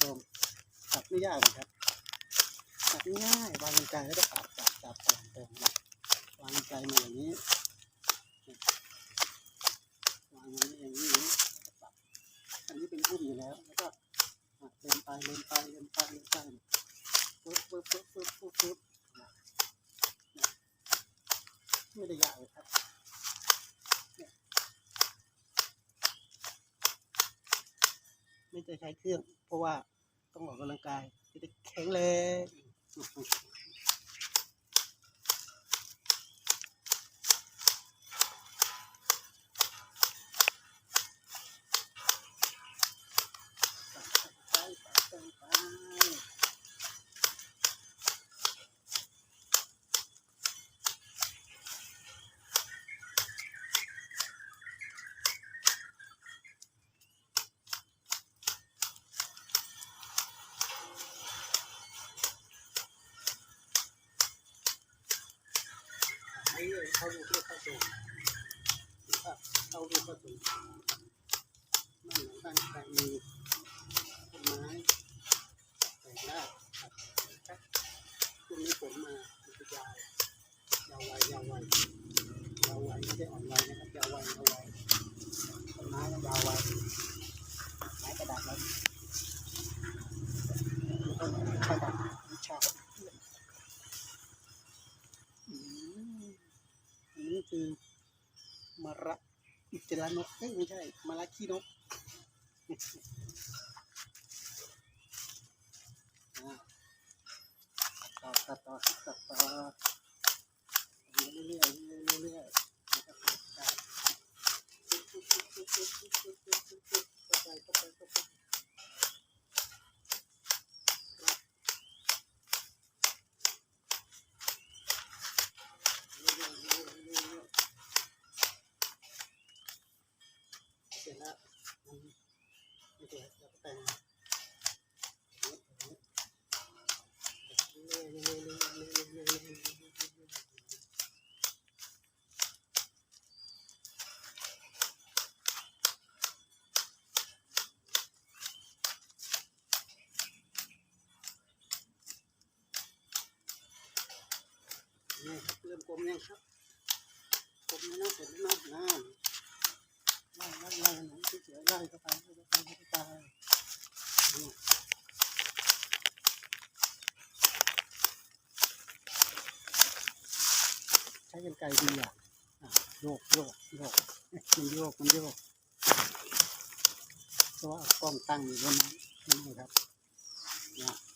ไม่ยากเลยครับตัดง่ายวางกรรไกรแล้วก็ตัดตัดตัดตัดติมนะวางกรรไกรมาอย่างนี้วางอย่างนี้อย่างนี้อย่างนี้ตัดอันนี้เป็นพุ่มอยู่แล้วแล้วก็เล่นไปเล่นไปเล่นไปเล่นไปปึ๊บปึ๊บปึ๊บปึ๊บปึ๊บไม่ได้ยากเลยครับ ไม่จะใช้เครื่อง เพราะว่าต้องออกกำลังกายจะได้แข็งแรง เข้าดูที่เข้าสู่เข้าดูเข้าสู่มันหมือนบ้านใครมีต้นไม้แต่งได้ครับช่วงนี้ฝนมามันจะยาวยาวไวยาวไวยาวไวไม่ใช่อ่อนไวนะครับยาวไวยาวไวต้นไม้มันยาวไวไม้กระดาษเราต้นกระดาษ อิจรานกเอ้ยไม่ใช่มาลาขี้นกอ่าตัดต่อตัดต่อตัด ร็จแล้วมันไม่เสร็จแล้วก็แต่งอย่างนี้อย่างนี้นี่ครับเริ่มกลมยังครับกลมแล้วนะเสร็จแล้วนะนั่นไล่ไล่ไล่หนังเฉยๆ ไล่เข้าไปไล่เข้าไปไล่เข้าไปนี่ใช้กันไกลดีอะโยกโยกโยกมันโยกมันโยกเพราะว่ากล้องตั้งอยู่บนนั้นนี่ครับนะ